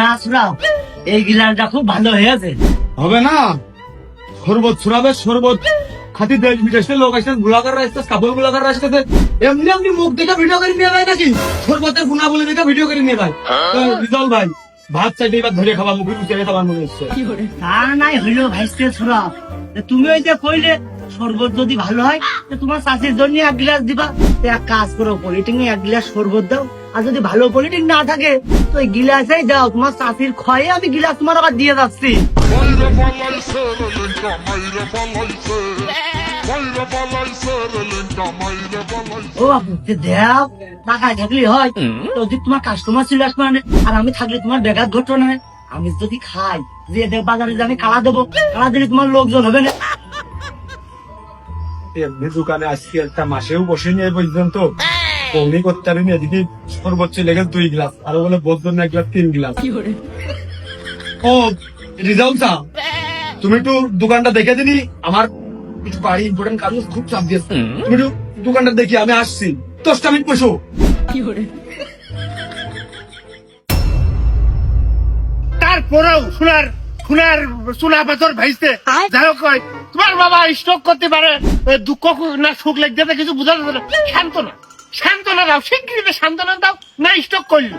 না সুরাও এই গিলাসটা খুব ভালো হয়েছে। হবে না? শরবত শরবত। খাতি দেশ বিদেশে লোক আসছে গোলাকার কাপড় গোলাকার এমনি এমনি মুখ দেখে ভিডিও করে নিয়ে ভাই নাকি? শরবতের গুণা বলে দেখে ভিডিও করে নিয়ে ভাই রিজল ভাই ভাত চাইতে এবার ধরে খাবার মুখে মুখে খাবার মনে হচ্ছে তা নাই হইল তা তুমি ওই যে কইলে শরবত যদি ভালো হয় তো তোমার চাষির জন্য এক গ্লাস দিবা। এক কাজ করো পলিটিং এক গ্লাস শরবত দাও। আর যদি ভালো পলিটিং না থাকে তো ওই গিলাসেই দাও তোমার চাষির ক্ষয়ে আমি গিলাস তোমার আবার দিয়ে যাচ্ছি. ও দেও টাকা থাকলে হয়। যদি তোমার কাস্টমার ছিল আর আমি থাকলে তোমার বেকার ঘটনা না। আমি যদি খাই যে বাজারে যে আমি কালা দেবো কালা দিলে তোমার লোকজন হবে না। এমনি দোকানে আজকে একটা মাসেও বসে নিয়ে পর্যন্ত। কমই করতে পারিনি এদিকে সর্বোচ্চ লেগে দুই গ্লাস। আর বলে বলতো না এক গ্লাস তিন গ্লাস। ও রিজাল্ট চা তুমি একটু দোকানটা দেখে দিনি। আমার কিছু বাড়ি ইম্পর্টেন্ট কাজ খুব চাপ দিয়েছে। তুমি একটু দোকানটা দেখি আমি আসছি। দশটা মিনিট বসো। তারপরেও সোনার সোনার চুলা পাথর ভাইছে। যাই হোক তোমার বাবা স্ট্রোক করতে পারে। দুঃখ না সুখ লাগতে কিছু বোঝা যাচ্ছে না শান্ত না। শান্ত না দাও শিগগিরি সান্ত্বনা দাও না স্টক করল।